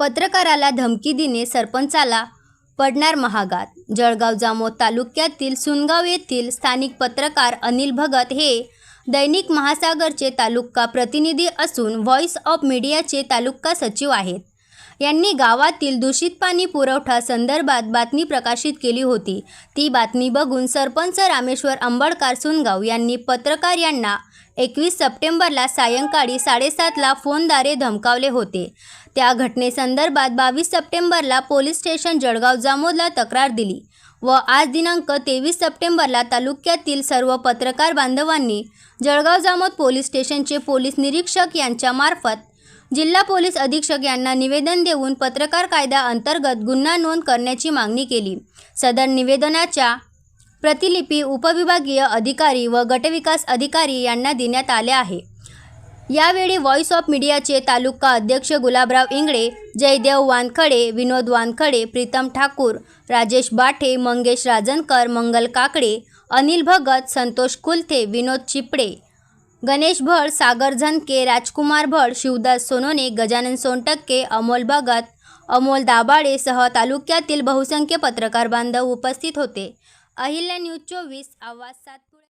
पत्रकाराला धमकी देणे सरपंचाला पडणार महागात. जळगाव जामोद तालुक्यातील सुनगाव येथील स्थानिक पत्रकार अनिल भगत हे दैनिक महासागरचे तालुका प्रतिनिधी असून व्हॉइस ऑफ मीडियाचे तालुका सचिव आहेत. यांनी गावातील दूषित पाणी पुरवठा संदर्भात बातमी प्रकाशित केली होती. ती बातमी बघून सरपंच रामेश्वर अंबडकार सुनगाव यांनी पत्रकार यांना एकवीस सप्टेंबरला सायंकाळी साडेसातला फोनद्वारे धमकावले होते. त्या घटनेसंदर्भात बावीस सप्टेंबरला पोलीस स्टेशन जळगाव जामोदला तक्रार दिली व आज दिनांक तेवीस सप्टेंबरला तालुक्यातील सर्व पत्रकार बांधवांनी जळगाव जामोद पोलीस स्टेशनचे पोलीस निरीक्षक यांच्यामार्फत जिल्हा पोलीस अधीक्षक यांना निवेदन देऊन पत्रकार कायदा अंतर्गत गुन्हा नोंद करण्याची मागणी केली. सदर निवेदनाच्या प्रतिलिपी उपविभागीय अधिकारी व गटविकास अधिकारी यांना देण्यात आल्या आहे. यावेळी व्हॉइस ऑफ मीडियाचे तालुका अध्यक्ष गुलाबराव इंगळे जयदेव वानखडे विनोद वानखडे प्रीतम ठाकूर राजेश बाठे मंगेश राजनकर मंगल काकडे अनिल भगत संतोष कुलथे विनोद चिपडे गणेश भड सागर झनके राजकुमार भड शिवदास सोनोने गजानन सोनटक्के अमोल भगत अमोल दाबाडे सह तालुक्यातील बहुसंख्य पत्रकार बांधव उपस्थित होते. अहिल्या न्यूज चोवीस आवाज सात